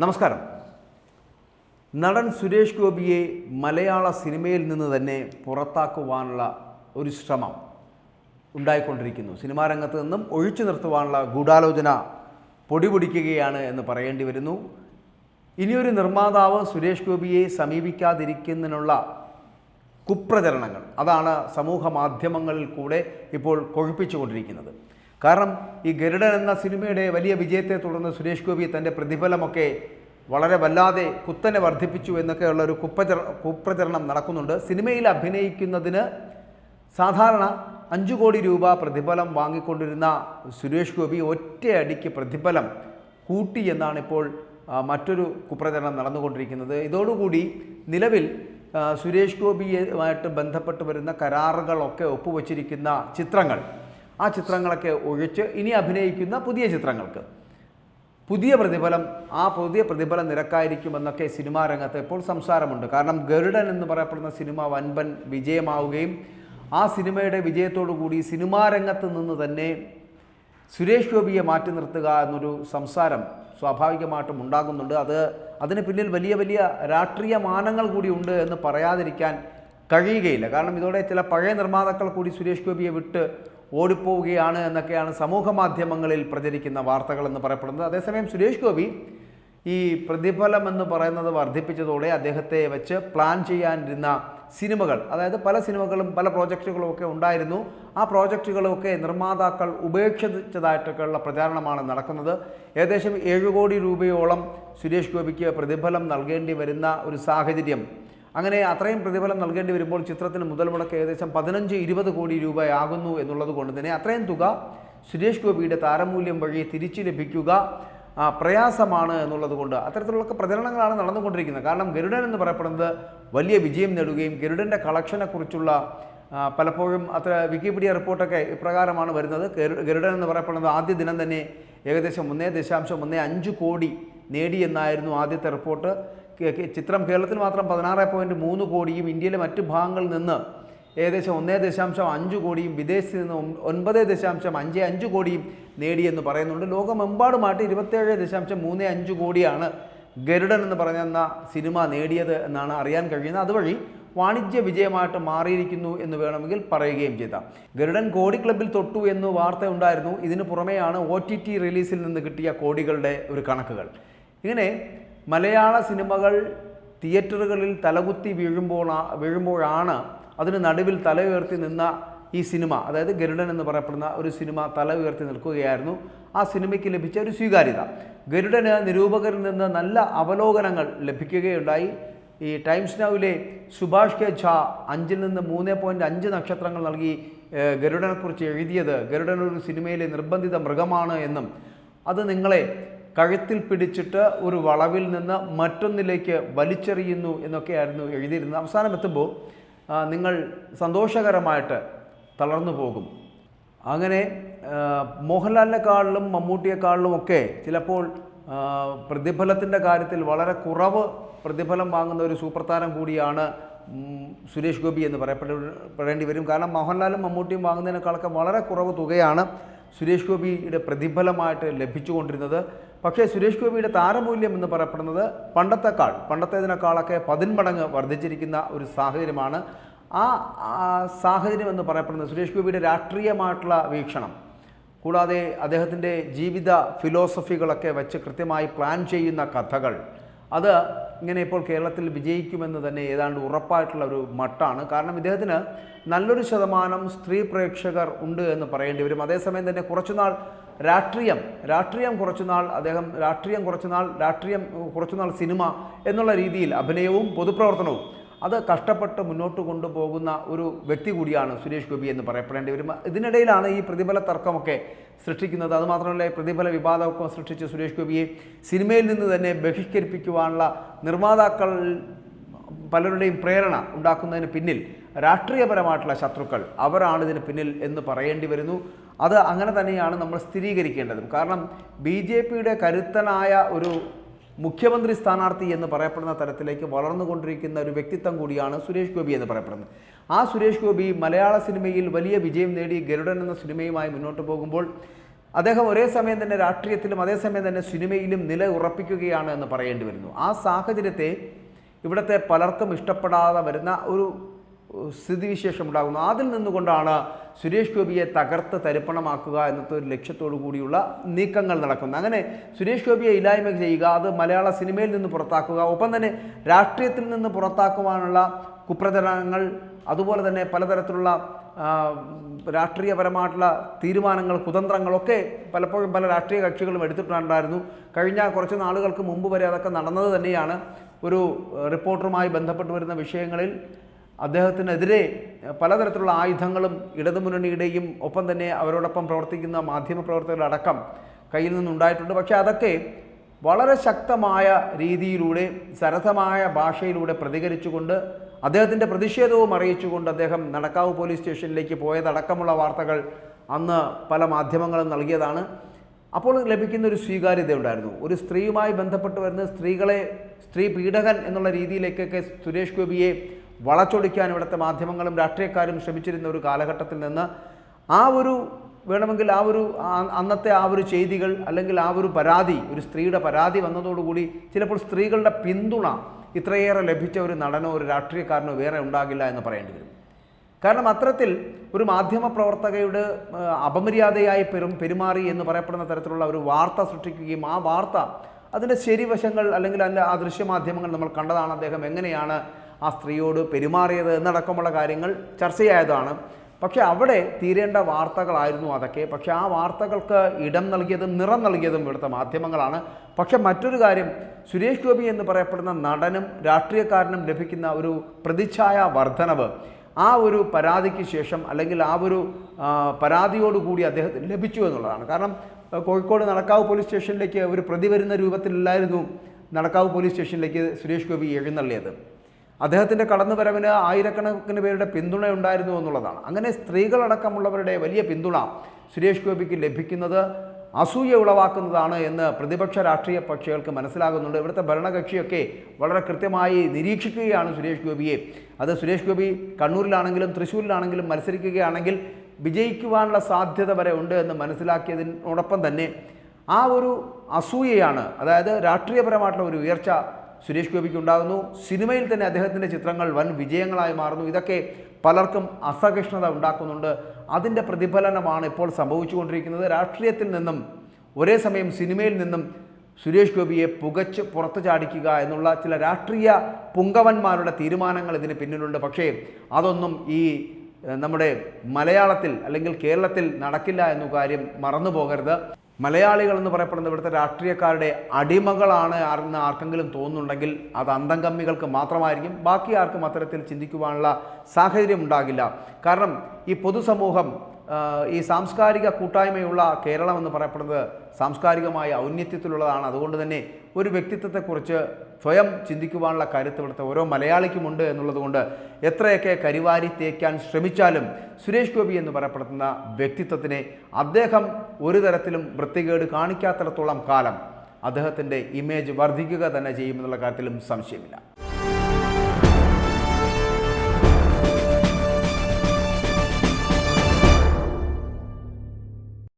നമസ്കാരം. നടൻ സുരേഷ് ഗോപിയെ മലയാള സിനിമയിൽ നിന്ന് തന്നെ പുറത്താക്കുവാനുള്ള ഒരു ശ്രമം ഉണ്ടായിക്കൊണ്ടിരിക്കുന്നു. സിനിമാ രംഗത്ത് നിന്നും ഒഴിച്ചു നിർത്തുവാനുള്ള ഗൂഢാലോചന പൊടിപൊടിക്കുകയാണ് എന്ന് പറയേണ്ടി വരുന്നു. ഇനിയൊരു നിർമ്മാതാവ് സുരേഷ് ഗോപിയെ സമീപിക്കാതിരിക്കുന്നതിനുള്ള കുപ്രചരണങ്ങൾ. അതാണ് സമൂഹ മാധ്യമങ്ങളിൽ കൂടെ ഇപ്പോൾ കൊഴുപ്പിച്ചുകൊണ്ടിരിക്കുന്നത്. കാരണം ഈ ഗരുഡൻ എന്ന സിനിമയുടെ വലിയ വിജയത്തെ തുടർന്ന് സുരേഷ് ഗോപി തന്റെ പ്രതിഫലമൊക്കെ വളരെ വല്ലാതെ കുത്തനെ വർദ്ധിപ്പിച്ചു എന്നൊക്കെയുള്ള ഒരു കുപ്രചര കുപ്രചരണം നടക്കുന്നുണ്ട്. സിനിമയിൽ അഭിനയിക്കുന്നതിന് സാധാരണ അഞ്ചു കോടി രൂപ പ്രതിഫലം വാങ്ങിക്കൊണ്ടിരുന്ന സുരേഷ് ഗോപി ഒറ്റയടിക്ക് പ്രതിഫലം കൂട്ടി എന്നാണ് ഇപ്പോൾ മറ്റൊരു കുപ്രചരണം നടന്നുകൊണ്ടിരിക്കുന്നത്. ഇതോടുകൂടി നിലവിൽ സുരേഷ് ഗോപിയുമായിട്ട് ബന്ധപ്പെട്ട് വരുന്ന കരാറുകളൊക്കെ ഒപ്പുവച്ചിരിക്കുന്ന ചിത്രങ്ങൾ ആ ചിത്രങ്ങളൊക്കെ ഒഴിച്ച് ഇനി അഭിനയിക്കുന്ന പുതിയ ചിത്രങ്ങൾക്ക്. പുതിയ പ്രതിഫലം ആ പുതിയ പ്രതിഫലം നിരക്കായിരിക്കുമെന്നൊക്കെ സിനിമാ രംഗത്ത് ഇപ്പോൾ സംസാരമുണ്ട്. കാരണം ഗരുഡൻ എന്ന് പറയപ്പെടുന്ന സിനിമ വൻപൻ വിജയമാവുകയും ആ സിനിമയുടെ വിജയത്തോടു കൂടി സിനിമാ രംഗത്ത് നിന്ന് തന്നെ സുരേഷ് ഗോപിയെ മാറ്റി നിർത്തുക എന്നൊരു സംസാരം സ്വാഭാവികമായിട്ടും ഉണ്ടാകുന്നുണ്ട്. അത് അതിന് പിന്നിൽ വലിയ വലിയ രാഷ്ട്രീയ മാനങ്ങൾ കൂടി ഉണ്ട് എന്ന് പറയാതിരിക്കാൻ കഴിയുകയില്ല. കാരണം ഇതോടെ ചില പഴയ നിർമ്മാതാക്കൾ കൂടി സുരേഷ് ഗോപിയെ വിട്ട് ഓടിപ്പോവുകയാണ് എന്നൊക്കെയാണ് സമൂഹ മാധ്യമങ്ങളിൽ പ്രചരിക്കുന്ന വാർത്തകളെന്ന് പറയപ്പെടുന്നത്. അതേസമയം സുരേഷ് ഗോപി ഈ പ്രതിഫലം എന്ന് പറയുന്നത് വർദ്ധിപ്പിച്ചതോടെ അദ്ദേഹത്തെ വെച്ച് പ്ലാൻ ചെയ്യാനിരുന്ന സിനിമകൾ അതായത് പല സിനിമകളും പല പ്രോജക്റ്റുകളും ഒക്കെ ഉണ്ടായിരുന്നു. ആ പ്രോജക്റ്റുകളൊക്കെ നിർമ്മാതാക്കൾ ഉപേക്ഷിച്ചതായിട്ടൊക്കെയുള്ള പ്രചാരണമാണ് നടക്കുന്നത്. ഏകദേശം ഏഴ് കോടി രൂപയോളം സുരേഷ് ഗോപിക്ക് പ്രതിഫലം നൽകേണ്ടി വരുന്ന ഒരു സാഹചര്യം അങ്ങനെ അത്രയും പ്രതിഫലം നൽകേണ്ടി വരുമ്പോൾ ചിത്രത്തിന് മുതൽ മുടക്ക് ഏകദേശം പതിനഞ്ച് ഇരുപത് കോടി രൂപയാകുന്നു എന്നുള്ളത് കൊണ്ട് തന്നെ അത്രയും തുക സുരേഷ് ഗോപിയുടെ താരമൂല്യം വഴി തിരിച്ചു ലഭിക്കുക പ്രയാസമാണ് എന്നുള്ളത് കൊണ്ട് അത്തരത്തിലുള്ള പ്രചരണങ്ങളാണ് നടന്നുകൊണ്ടിരിക്കുന്നത്. കാരണം ഗരുഡൻ എന്ന് പറയപ്പെടുന്നത് വലിയ വിജയം നേടുകയും ഗരുഡന്റെ കളക്ഷനെക്കുറിച്ചുള്ള പലപ്പോഴും അത്ര വിക്കിപീഡിയ റിപ്പോർട്ടൊക്കെ ഇപ്രകാരമാണ് വരുന്നത്. ഗരുഡൻ എന്ന് പറയപ്പെടുന്നത് ആദ്യ ദിനം തന്നെ ഏകദേശം ഒന്നേ ദശാംശം ഒന്നേ അഞ്ച് കോടി നേടിയെന്നായിരുന്നു ആദ്യത്തെ റിപ്പോർട്ട്. ചിത്രം കേരളത്തിൽ മാത്രം പതിനാറ് പോയിന്റ് മൂന്ന് കോടിയും ഇന്ത്യയിലെ മറ്റു ഭാഗങ്ങളിൽ നിന്ന് ഏകദേശം ഒന്നേ ദശാംശം അഞ്ച് കോടിയും വിദേശത്ത് നിന്ന് ഒൻ- ഒൻപത് ദശാംശം അഞ്ച് അഞ്ച് കോടിയും നേടിയെന്ന് പറയുന്നുണ്ട്. ലോകമെമ്പാടുമായിട്ട് ഇരുപത്തേഴ് ദശാംശം മൂന്ന് അഞ്ച് കോടിയാണ് ഗരുഡൻ എന്ന് പറയുന്ന സിനിമ നേടിയത് എന്നാണ് അറിയാൻ കഴിയുന്നത്. അതുവഴി വാണിജ്യ വിജയമായിട്ട് മാറിയിരിക്കുന്നു എന്ന് വേണമെങ്കിൽ പറയുകയും ചെയ്താം. ഗരുഡൻ കോടി ക്ലബിൽ തൊട്ടു എന്ന് വാർത്ത ഉണ്ടായിരുന്നു ഇതിനു പുറമെയാണ് ഒ ടി ടി റിലീസിൽ നിന്ന് കിട്ടിയ കോടികളുടെ ഒരു കണക്കുകൾ. ഇങ്ങനെ മലയാള സിനിമകൾ തിയേറ്ററുകളിൽ തലകുത്തി വീഴുമ്പോൾ വീഴുമ്പോഴാണ് അതിന് നടുവിൽ തല ഉയർത്തി നിന്ന ഈ സിനിമ അതായത് ഗരുഡൻ എന്ന് പറയപ്പെടുന്ന ഒരു സിനിമ തല ഉയർത്തി നിൽക്കുകയായിരുന്നു. ആ സിനിമയ്ക്ക് ലഭിച്ച ഒരു സ്വീകാര്യത. ഗരുഡന് നിരൂപകരിൽ നിന്ന് നല്ല അവലോകനങ്ങൾ ലഭിക്കുകയുണ്ടായി. ഈ ടൈംസ് നൗവിലെ സുഭാഷ് കെ ഝാ അഞ്ചിൽ നിന്ന് മൂന്ന് പോയിന്റ് അഞ്ച് നക്ഷത്രങ്ങൾ നൽകി ഗരുഡനെക്കുറിച്ച് എഴുതിയത്. ഗരുഡൻ ഒരു സിനിമയിലെ നിർബന്ധിത മൃഗമാണ് എന്നും. അത് നിങ്ങളെ കഴുത്തിൽ പിടിച്ചിട്ട് ഒരു വളവിൽ നിന്ന് മറ്റൊന്നിലേക്ക് വലിച്ചെറിയുന്നു എന്നൊക്കെയായിരുന്നു എഴുതിയിരുന്നത്. അവസാനം എത്തുമ്പോൾ നിങ്ങൾ സന്തോഷകരമായിട്ട് തളർന്നു പോകും. അങ്ങനെ മോഹൻലാലിനെക്കാളിലും മമ്മൂട്ടിയെക്കാളിലും ഒക്കെ ചിലപ്പോൾ പ്രതിഫലത്തിന്റെ കാര്യത്തിൽ വളരെ കുറവ് പ്രതിഫലം വാങ്ങുന്ന ഒരു സൂപ്പർ താരം കൂടിയാണ് സുരേഷ് ഗോപി എന്ന് പറയപ്പെടേണ്ടി വരും. കാരണം മോഹൻലാലും മമ്മൂട്ടിയും വാങ്ങുന്നതിനേക്കാളൊക്കെ വളരെ കുറവ് തുകയാണ് സുരേഷ് ഗോപിയുടെ പ്രതിഫലമായിട്ട് ലഭിച്ചുകൊണ്ടിരുന്നത്. പക്ഷേ സുരേഷ് ഗോപിയുടെ താരമൂല്യം എന്ന് പറയപ്പെടുന്നത് പണ്ടത്തെക്കാൾ പണ്ടത്തേതിനേക്കാളൊക്കെ പതിന്മടങ്ങ് വർദ്ധിച്ചിരിക്കുന്ന ഒരു സാഹചര്യമാണ്. ആ സാഹചര്യം എന്ന് പറയപ്പെടുന്നത് സുരേഷ് ഗോപിയുടെ രാഷ്ട്രീയമായിട്ടുള്ള വീക്ഷണം. കൂടാതെ അദ്ദേഹത്തിന്റെ ജീവിത ഫിലോസഫികളൊക്കെ വെച്ച് കൃത്യമായി പ്ലാൻ ചെയ്യുന്ന കഥകൾ അത് ഇങ്ങനെ ഇപ്പോൾ കേരളത്തിൽ വിജയിക്കുമെന്ന് തന്നെ ഏതാണ്ട് ഉറപ്പായിട്ടുള്ള ഒരു മട്ടാണ്. കാരണം ഇദ്ദേഹത്തിന് നല്ലൊരു ശതമാനം സ്ത്രീ പ്രേക്ഷകർ ഉണ്ട് എന്ന് പറയേണ്ടി വരും. അതേസമയം തന്നെ കുറച്ചുനാൾ രാഷ്ട്രീയം. രാഷ്ട്രീയം കുറച്ചുനാൾ അദ്ദേഹം രാഷ്ട്രീയം കുറച്ചുനാൾ രാഷ്ട്രീയം കുറച്ചുനാൾ സിനിമ എന്നുള്ള രീതിയിൽ അഭിനയവും പൊതുപ്രവർത്തനവും. അത് കഷ്ടപ്പെട്ട് മുന്നോട്ട് കൊണ്ടുപോകുന്ന ഒരു വ്യക്തി കൂടിയാണ് സുരേഷ് ഗോപി എന്ന് പറയപ്പെടേണ്ടി വരും. ഇതിനിടയിലാണ് ഈ പ്രതിഫല തർക്കമൊക്കെ സൃഷ്ടിക്കുന്നത്. അതുമാത്രമല്ല പ്രതിഫല വിവാദമൊക്കെ സൃഷ്ടിച്ച് സുരേഷ് ഗോപിയെ സിനിമയിൽ നിന്ന് തന്നെ ബഹിഷ്കരിപ്പിക്കുവാനുള്ള നിർമ്മാതാക്കൾ പലരുടെയും പ്രേരണ ഉണ്ടാക്കുന്നതിന് പിന്നിൽ രാഷ്ട്രീയപരമായിട്ടുള്ള ശത്രുക്കൾ അവരാണ് ഇതിന് പിന്നിൽ എന്ന് പറയേണ്ടി വരുന്നു. അത് അങ്ങനെ തന്നെയാണ് നമ്മൾ സ്ഥിരീകരിക്കേണ്ടതും. കാരണം ബി ജെ പിയുടെ കരുത്തനായ ഒരു മുഖ്യമന്ത്രി സ്ഥാനാർത്ഥി എന്ന് പറയപ്പെടുന്ന തരത്തിലേക്ക് വളർന്നുകൊണ്ടിരിക്കുന്ന ഒരു വ്യക്തിത്വം കൂടിയാണ് സുരേഷ് ഗോപി എന്ന് പറയപ്പെടുന്നത്. ആ സുരേഷ് ഗോപി മലയാള സിനിമയിൽ വലിയ വിജയം നേടി ഗരുഡൻ എന്ന സിനിമയുമായി മുന്നോട്ട് പോകുമ്പോൾ അദ്ദേഹം ഒരേ സമയം തന്നെ രാഷ്ട്രീയത്തിലും അതേസമയം തന്നെ സിനിമയിലും നില ഉറപ്പിക്കുകയാണ് എന്ന് പറയേണ്ടി വരുന്നു. ആ സാഹചര്യത്തെ ഇവിടുത്തെ പലർക്കും ഇഷ്ടപ്പെടാതെ വരുന്ന ഒരു സ്ഥിതിവിശേഷം ഉണ്ടാകുന്നു അതിൽ നിന്നുകൊണ്ടാണ് സുരേഷ് ഗോപിയെ തകർത്ത് തരിപ്പണമാക്കുക എന്നത്തെ ഒരു ലക്ഷ്യത്തോടു കൂടിയുള്ള നീക്കങ്ങൾ നടക്കുന്നത്. അങ്ങനെ സുരേഷ് ഗോപിയെ ഇല്ലായ്മ ചെയ്യുക അത് മലയാള സിനിമയിൽ നിന്ന് പുറത്താക്കുക ഒപ്പം തന്നെ രാഷ്ട്രീയത്തിൽ നിന്ന് പുറത്താക്കുവാനുള്ള കുപ്രചരണങ്ങൾ അതുപോലെ തന്നെ പലതരത്തിലുള്ള രാഷ്ട്രീയപരമായിട്ടുള്ള തീരുമാനങ്ങൾ കുതന്ത്രങ്ങളൊക്കെ പലപ്പോഴും പല രാഷ്ട്രീയ കക്ഷികളും എടുത്തിട്ടുണ്ടായിരുന്നു. കഴിഞ്ഞ കുറച്ച് നാളുകൾക്ക് മുമ്പ് വരെ അതൊക്കെ നടന്നത് തന്നെയാണ് ഒരു റിപ്പോർട്ടറുമായി ബന്ധപ്പെട്ട് വരുന്ന വിഷയങ്ങളിൽ അദ്ദേഹത്തിനെതിരെ പലതരത്തിലുള്ള ആയുധങ്ങളും ഇടതുമുന്നണിയുടെയും ഒപ്പം തന്നെ അവരോടൊപ്പം പ്രവർത്തിക്കുന്ന മാധ്യമപ്രവർത്തകരടക്കം കയ്യിൽ നിന്നുണ്ടായിട്ടുണ്ട്. പക്ഷേ അതൊക്കെ വളരെ ശക്തമായ രീതിയിലൂടെ സരസമായ ഭാഷയിലൂടെ പ്രതികരിച്ചുകൊണ്ട് അദ്ദേഹത്തിന്റെ പ്രതിഷേധവും അറിയിച്ചുകൊണ്ട് അദ്ദേഹം നടക്കാവ് പോലീസ് സ്റ്റേഷനിലേക്ക് പോയതടക്കമുള്ള വാർത്തകൾ അന്ന് പല മാധ്യമങ്ങളും നൽകിയതാണ്. അപ്പോൾ ലഭിക്കുന്ന ഒരു സ്വീകാര്യത ഉണ്ടായിരുന്നു ഒരു സ്ത്രീയുമായി ബന്ധപ്പെട്ട് വരുന്ന സ്ത്രീകളെ സ്ത്രീ പീഡകൻ എന്നുള്ള രീതിയിലേക്കൊക്കെ സുരേഷ് ഗോപിയെ വളച്ചൊടിക്കാൻ ഇവിടുത്തെ മാധ്യമങ്ങളും രാഷ്ട്രീയക്കാരും ശ്രമിച്ചിരുന്ന ഒരു കാലഘട്ടത്തിൽ നിന്ന് ആ ഒരു വേണമെങ്കിൽ ആ ഒരു അന്നത്തെ ആ ഒരു ചെയ്തികൾ അല്ലെങ്കിൽ ആ ഒരു പരാതി ഒരു സ്ത്രീയുടെ പരാതി വന്നതോടുകൂടി ചിലപ്പോൾ സ്ത്രീകളുടെ പിന്തുണ ഇത്രയേറെ ലഭിച്ച ഒരു നടനോ ഒരു രാഷ്ട്രീയക്കാരനോ വേറെ ഉണ്ടാകില്ല എന്ന് പറയേണ്ടി വരും. കാരണം അത്തരത്തിൽ ഒരു മാധ്യമ പ്രവർത്തകയുടെ ആ, അപമര്യാദയായി പെരും പെരുമാറി എന്ന് പറയപ്പെടുന്ന തരത്തിലുള്ള ഒരു വാർത്ത സൃഷ്ടിക്കുകയും ആ വാർത്ത അതിന്റെ ശരിവശങ്ങൾ അല്ലെങ്കിൽ അതിന്റെ ആ ദൃശ്യമാധ്യമങ്ങൾ നമ്മൾ കണ്ടതാണ് അദ്ദേഹം എങ്ങനെയാണ് ആ സ്ത്രീയോട് പെരുമാറിയത് എന്നടക്കമുള്ള കാര്യങ്ങൾ ചർച്ച ചർച്ചയായതാണ്. പക്ഷേ അവിടെ തീരേണ്ട വാർത്തകളായിരുന്നു അതൊക്കെ. പക്ഷേ ആ വാർത്തകൾക്ക് ഇടം നൽകിയതും നിറം നൽകിയതും ഇവിടുത്തെ മാധ്യമങ്ങളാണ്. പക്ഷേ മറ്റൊരു കാര്യം സുരേഷ് ഗോപി എന്ന് പറയപ്പെടുന്ന നടനും രാഷ്ട്രീയക്കാരനും ലഭിക്കുന്ന ഒരു പ്രതിച്ഛായ വർധനവ് ആ ഒരു പരാതിക്ക് ശേഷം അല്ലെങ്കിൽ ആ ഒരു പരാതിയോടുകൂടി അദ്ദേഹത്തിന് ലഭിച്ചു എന്നുള്ളതാണ്. കാരണം കോഴിക്കോട് നടക്കാവ് പോലീസ് സ്റ്റേഷനിലേക്ക് ഒരു പ്രതി വരുന്ന രൂപത്തിലല്ലായിരുന്നു നടക്കാവ് പോലീസ് സ്റ്റേഷനിലേക്ക് സുരേഷ് ഗോപി എഴുന്നള്ളിയത്. അദ്ദേഹത്തിന്റെ കടന്നുവരവിന് ആയിരക്കണക്കിന് പേരുടെ പിന്തുണ ഉണ്ടായിരുന്നു എന്നുള്ളതാണ്. അങ്ങനെ സ്ത്രീകളടക്കമുള്ളവരുടെ വലിയ പിന്തുണ സുരേഷ് ഗോപിക്ക് ലഭിക്കുന്നത് അസൂയ ഉളവാക്കുന്നതാണ് എന്ന് പ്രതിപക്ഷ രാഷ്ട്രീയ പക്ഷികൾക്ക് മനസ്സിലാകുന്നുണ്ട്. ഇവിടുത്തെ ഭരണകക്ഷിയൊക്കെ വളരെ കൃത്യമായി നിരീക്ഷിക്കുകയാണ് സുരേഷ് ഗോപിയെ. അത് സുരേഷ് ഗോപി കണ്ണൂരിലാണെങ്കിലും തൃശ്ശൂരിലാണെങ്കിലും മത്സരിക്കുകയാണെങ്കിൽ വിജയിക്കുവാനുള്ള സാധ്യത വരെ ഉണ്ട് എന്ന് മനസ്സിലാക്കിയതിനോടൊപ്പം തന്നെ ആ ഒരു അസൂയയാണ് അതായത് രാഷ്ട്രീയപരമായിട്ടുള്ള ഒരു ഉയർച്ച സുരേഷ് ഗോപിക്ക് ഉണ്ടാകുന്നു. സിനിമയിൽ തന്നെ അദ്ദേഹത്തിന്റെ ചിത്രങ്ങൾ വൻ വിജയങ്ങളായി മാറുന്നു. ഇതൊക്കെ പലർക്കും അസഹിഷ്ണുത ഉണ്ടാക്കുന്നുണ്ട്. അതിന്റെ പ്രതിഫലനമാണ് ഇപ്പോൾ സംഭവിച്ചുകൊണ്ടിരിക്കുന്നത്. രാഷ്ട്രീയത്തിൽ നിന്നും ഒരേ സമയം സിനിമയിൽ നിന്നും സുരേഷ് ഗോപിയെ പുകച്ച് പുറത്തു ചാടിക്കുക എന്നുള്ള ചില രാഷ്ട്രീയ പുങ്കവന്മാരുടെ തീരുമാനങ്ങൾ ഇതിന് പിന്നിലുണ്ട്. പക്ഷേ അതൊന്നും ഈ നമ്മുടെ മലയാളത്തിൽ അല്ലെങ്കിൽ കേരളത്തിൽ നടക്കില്ല എന്ന കാര്യം മറന്നു പോകരുത് മലയാളികൾ എന്ന് പറയപ്പെടുന്ന ഇവിടുത്തെ രാഷ്ട്രീയക്കാരുടെ അടിമകളാണ് ആരെന്ന് ആർക്കെങ്കിലും തോന്നുന്നുണ്ടെങ്കിൽ അത് അന്തംകമ്മികൾക്ക് മാത്രമായിരിക്കും. ബാക്കി ആർക്കും അത്തരത്തിൽ ചിന്തിക്കുവാനുള്ള സാഹചര്യം ഉണ്ടാകില്ല. കാരണം ഈ പൊതുസമൂഹം ഈ സാംസ്കാരിക കൂട്ടായ്മയുള്ള കേരളം എന്ന് പറയപ്പെടുന്നത് സാംസ്കാരികമായ ഔന്നത്യത്തിലുള്ളതാണ്. അതുകൊണ്ട് തന്നെ ഒരു വ്യക്തിത്വത്തെക്കുറിച്ച് സ്വയം ചിന്തിക്കുവാനുള്ള കരുത്ത് ഇവിടുത്തെ ഓരോ മലയാളിക്കുമുണ്ട് എന്നുള്ളതുകൊണ്ട് എത്രയൊക്കെ കരിവാരി തേക്കാൻ ശ്രമിച്ചാലും സുരേഷ് ഗോപി എന്ന് പറയപ്പെടുന്ന വ്യക്തിത്വത്തിനെ അദ്ദേഹം ഒരു തരത്തിലും വൃത്തികേട് കാണിക്കാത്തിടത്തോളം കാലം അദ്ദേഹത്തിന്റെ ഇമേജ് വർദ്ധിക്കുക തന്നെ ചെയ്യുമെന്നുള്ള കാര്യത്തിലും സംശയമില്ല.